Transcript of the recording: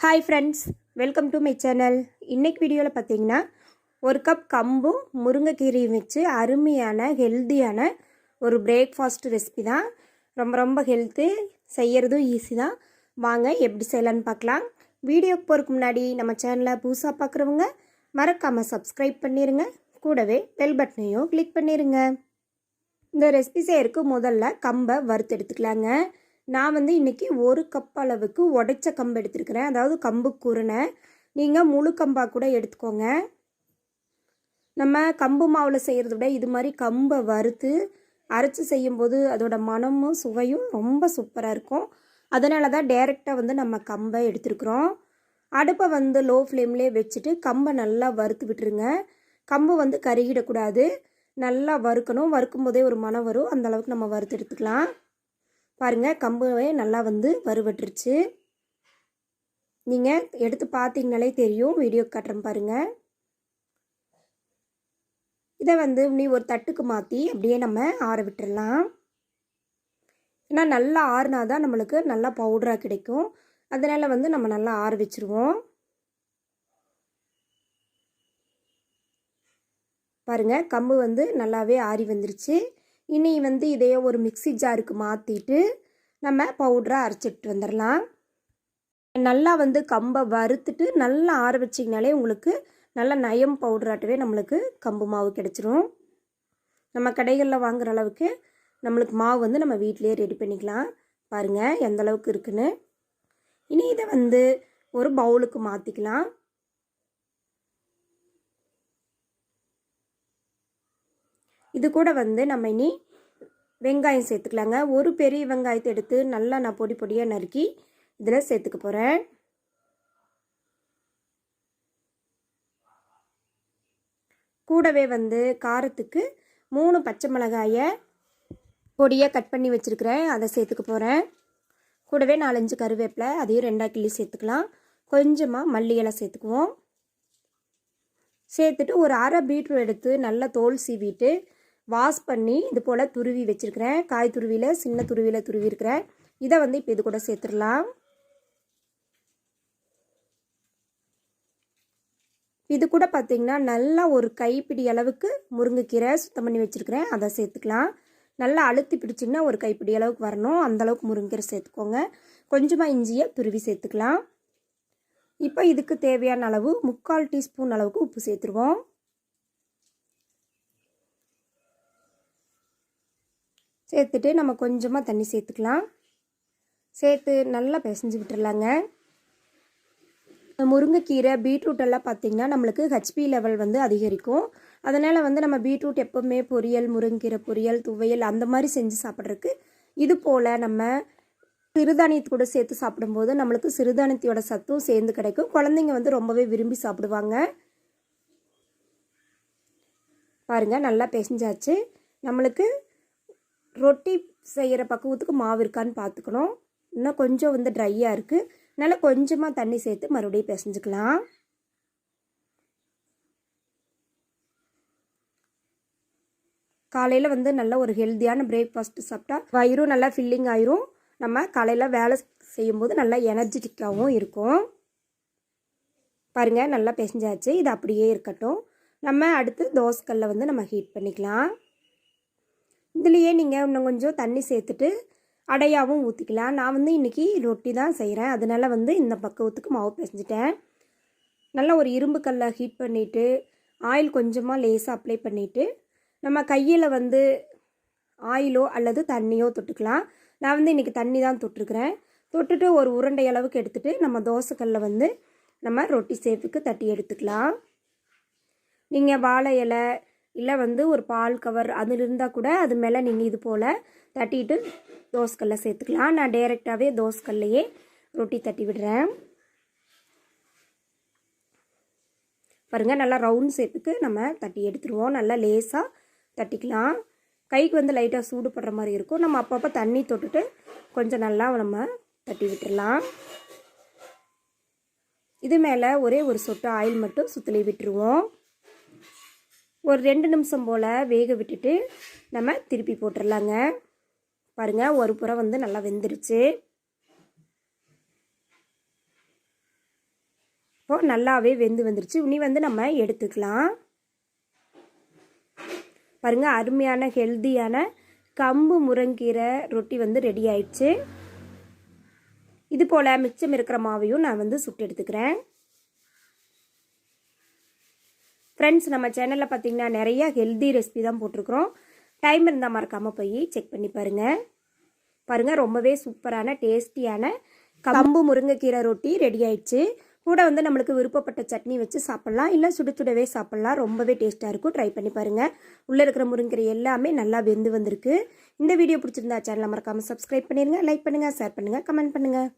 Hi friends welcome to my channel இன்றைக்கு வீடியோவில் பார்த்தீங்கன்னா ஒரு கப் கம்பும் முருங்கைக்கீரையும் வச்சு அருமையான ஹெல்த்தியான ஒரு பிரேக்ஃபாஸ்ட் ரெசிபி தான். ரொம்ப ரொம்ப ஹெல்த்து செய்கிறதும் ஈஸி தான். வாங்க எப்படி செய்யலான்னு பார்க்கலாம். வீடியோக்கு போகிறதுக்கு முன்னாடி நம்ம சேனலை புதுசாக பார்க்குறவங்க மறக்காமல் சப்ஸ்கிரைப் பண்ணிடுங்க கூடவே பெல் பட்டனையும் கிளிக் பண்ணிடுங்க இந்த ரெசிபி செய்யறதுக்கு முதல்ல கம்பை வறுத்து எடுத்துக்கலாங்க. நான் வந்து இன்றைக்கி ஒரு கப் அளவுக்கு உடைச்ச கம்பு எடுத்துருக்கிறேன். அதாவது கம்பு குருணை. நீங்கள் முழு கம்பாக கூட எடுத்துக்கோங்க. நம்ம கம்பு மாவில் செய்கிறத விட இது மாதிரி கம்பை வறுத்து அரைச்சி செய்யும்போது அதோட மனமும் சுவையும் ரொம்ப சூப்பராக இருக்கும். அதனால தான் டேரெக்டாக வந்து நம்ம கம்பை எடுத்துருக்குறோம். அடுப்பை வந்து லோ ஃப்ளேம்லேயே வச்சுட்டு கம்பை நல்லா வறுத்து விட்டுருங்க. கம்பு வந்து கருகிடக்கூடாது. நல்லா வறுக்கணும். வறுக்கும் போதே ஒரு மனம் வரும். அந்தளவுக்கு நம்ம வறுத்து எடுத்துக்கலாம். பாருங்கள் கம்புவே நல்லா வந்து வறுவட்டுருச்சு நீங்கள் எடுத்து பார்த்தீங்கனாலே தெரியும் வீடியோ காட்டுறேன் பாருங்கள் இதை வந்து நீ ஒரு தட்டுக்கு மாற்றி அப்படியே நம்ம ஆற விட்டுடலாம் ஏன்னா நல்லா ஆறுனா தான் நம்மளுக்கு நல்லா பவுடராக கிடைக்கும். அதனால் வந்து நம்ம நல்லா ஆற வச்சுருவோம். பாருங்கள் கம்பு வந்து நல்லாவே ஆறி வந்துருச்சு. இனி வந்து இதையே ஒரு மிக்சி ஜாருக்கு மாற்றிட்டு நம்ம பவுடராக அரைச்சிட்டு வந்துடலாம் நல்லா வந்து கம்பை வறுத்துட்டு நல்லா ஆற வச்சிங்கனாலே உங்களுக்கு நல்ல நயம் பவுடராட்டவே நம்மளுக்கு கம்பு மாவு கிடச்சிரும். நம்ம கடைகளில் வாங்குகிற அளவுக்கு நம்மளுக்கு மாவு வந்து நம்ம வீட்டிலேயே ரெடி பண்ணிக்கலாம். பாருங்கள் எந்த அளவுக்கு இருக்குன்னு. இனி இதை வந்து ஒரு பவுலுக்கு மாற்றிக்கலாம் இது கூட வந்து நம்ம இனி வெங்காயம் சேர்த்துக்கலாங்க. ஒரு பெரிய வெங்காயத்தை எடுத்து நல்லா நான் பொடி பொடியாக நறுக்கி இதில் சேர்த்துக்க போகிறேன் கூடவே வந்து காரத்துக்கு மூணு பச்சை மிளகாயை பொடியாக கட் பண்ணி வச்சுருக்கிறேன். அதை சேர்த்துக்க போகிறேன் கூடவே நாலஞ்சு கருவேப்பிலை அதையும் ரெண்டாக கிள்ளி சேர்த்துக்கலாம். கொஞ்சமாக மல்லி இலை சேர்த்துக்குவோம். சேர்த்துட்டு ஒரு அரை பீட்ரூட் எடுத்து நல்லா தோல் சீவிட்டு வாஷ் பண்ணி இது போல் துருவி வச்சுருக்கிறேன். காய் துருவியில் சின்ன துருவியில் துருவிருக்கிறேன் இதை வந்து இப்போ இது கூட சேர்த்துடலாம். இது கூட பார்த்திங்கன்னா நல்லா ஒரு கைப்பிடி அளவுக்கு முருங்கைக்கீரை சுத்தம் பண்ணி வச்சுருக்கிறேன். அதை சேர்த்துக்கலாம். நல்லா அழுத்தி பிடிச்சிங்கன்னா ஒரு கைப்பிடி அளவுக்கு வரணும். அந்தளவுக்கு முருங்கைக்கீரை சேர்த்துக்கோங்க. கொஞ்சமாக இஞ்சியை துருவி சேர்த்துக்கலாம். இப்போ இதுக்கு தேவையான அளவு முக்கால் டீஸ்பூன் அளவுக்கு உப்பு சேர்த்துருவோம். சேர்த்துட்டு நம்ம கொஞ்சமாக தண்ணி சேர்த்துக்கலாம். சேர்த்து நல்லா பிசைஞ்சு விட்டுடலாங்க முருங்கைக்கீரை பீட்ரூட் எல்லாம் பார்த்திங்கன்னா நம்மளுக்கு ஹெச்பி லெவல் வந்து அதிகரிக்கும். அதனால் வந்து நம்ம பீட்ரூட் எப்போவுமே பொரியல் முருங்கைக்கீரை பொரியல் துவையல் அந்த மாதிரி செஞ்சு சாப்பிட்றதுக்கு இது போல் நம்ம சிறுதானியத்து கூட சேர்த்து சாப்பிடும்போது நம்மளுக்கு சிறுதானியத்தோட சத்தும் சேர்ந்து கிடைக்கும். குழந்தைங்க வந்து ரொம்பவே விரும்பி சாப்பிடுவாங்க. பாருங்கள் நல்லா பிசைஞ்சாச்சு. நம்மளுக்கு ரொட்டி செய்கிற பக்குவத்துக்கு மாவு இருக்கான்னு பார்த்துக்கணும் இன்னும் கொஞ்சம் வந்து ட்ரையாக இருக்குது நல்லா கொஞ்சமாக தண்ணி சேர்த்து மறுபடியும் பிசைஞ்சுக்கலாம். காலையில் வந்து நல்ல ஒரு ஹெல்த்தியான பிரேக்ஃபாஸ்ட்டு சாப்பிட்டா வயிறும் நல்லா ஃபில்லிங் ஆயிரும். நம்ம காலையில் வேலை செய்யும்போது நல்லா எனர்ஜெட்டிக்காகவும் இருக்கும். பாருங்கள் நல்லா பிசைஞ்சாச்சு. இது அப்படியே இருக்கட்டும். நம்ம அடுத்து தோசைக்கல்ல வந்து நம்ம ஹீட் பண்ணிக்கலாம். இதுலேயே நீங்கள் இன்னும் கொஞ்சம் தண்ணி சேர்த்துட்டு அடையாகவும் ஊற்றிக்கலாம் நான் வந்து இன்றைக்கி ரொட்டி தான் செய்கிறேன் அதனால் வந்து இந்த பக்குவத்துக்கு மாவு பிசைஞ்சிட்டேன். நல்லா ஒரு இரும்பு கல்லை ஹீட் பண்ணிவிட்டு ஆயில் கொஞ்சமாக லேசாக அப்ளை பண்ணிவிட்டு நம்ம கையில் வந்து ஆயிலோ அல்லது தண்ணியோ தொட்டுக்கலாம். நான் வந்து இன்றைக்கி தண்ணி தான் தொட்டுருக்குறேன். தொட்டுட்டு ஒரு உருண்டை அளவுக்கு எடுத்துகிட்டு நம்ம தோசைக்கல்லில் வந்து நம்ம ரொட்டி சேஃபுக்கு தட்டி எடுத்துக்கலாம். நீங்கள் வாழை இலை இல்லை வந்து ஒரு பால் கவர் அதில் இருந்தால் கூட அது மேலே நீங்கள் இது போல் தட்டிட்டு தோசைக்கல்ல சேர்த்துக்கலாம். நான் டைரெக்டாகவே தோசைக்கல்லையே ரொட்டி தட்டி விடுறேன். பாருங்கள் நல்லா ரவுண்ட் ஷேப்புக்கு நம்ம தட்டி எடுத்துருவோம். நல்லா லேஸாக தட்டிக்கலாம். கைக்கு வந்து லைட்டாக சூடு படுற மாதிரி இருக்கும். நம்ம அப்பப்போ தண்ணி தொட்டுட்டு கொஞ்சம் நல்லா நம்ம தட்டி விட்டுடலாம் இது மேலே ஒரே ஒரு சொட்டு ஆயில் மட்டும் சுத்தலி விட்டுருவோம். ஒரு ரெண்டு நிமிஷம் போல் வேக விட்டுட்டு நம்ம திருப்பி போட்டுடலாங்க பாருங்கள் ஒரு புறம் வந்து நல்லா வெந்துருச்சு. இப்போ நல்லாவே வெந்து வந்துருச்சு. இனி வந்து நம்ம எடுத்துக்கலாம். பாருங்க அருமையான ஹெல்த்தியான கம்பு முருங்கீரை ரொட்டி வந்து ரெடி ஆயிடுச்சு. இது போல் மிச்சம் இருக்கிற மாவையும் நான் வந்து சுட்டு எடுத்துக்கிறேன். ஃப்ரெண்ட்ஸ் நம்ம சேனலில் பார்த்தீங்கன்னா நிறைய ஹெல்தி ரெசிபி தான் போட்டிருக்கிறோம். டைம் இருந்தால் மறக்காமல் போய் செக் பண்ணி பாருங்கள் பாருங்கள் ரொம்பவே சூப்பரான டேஸ்டியான கம்பு முருங்கைக்கீரை ரொட்டி ரெடி ஆயிடுச்சு. கூட வந்து நம்மளுக்கு விருப்பப்பட்ட சட்னி வச்சு சாப்பிட்லாம். இல்லை சுடு சுடவே சாப்பிட்லாம். ரொம்பவே டேஸ்ட்டாக இருக்கும். ட்ரை பண்ணி பாருங்கள் உள்ளே இருக்கிற முருங்கீரை எல்லாமே நல்லா வெந்து வந்திருக்கு. இந்த வீடியோ பிடிச்சிருந்தா சேனலை மறக்காமல் சப்ஸ்கிரைப் பண்ணிடுங்க லைக் பண்ணுங்கள் ஷேர் பண்ணுங்கள் கமெண்ட் பண்ணுங்கள்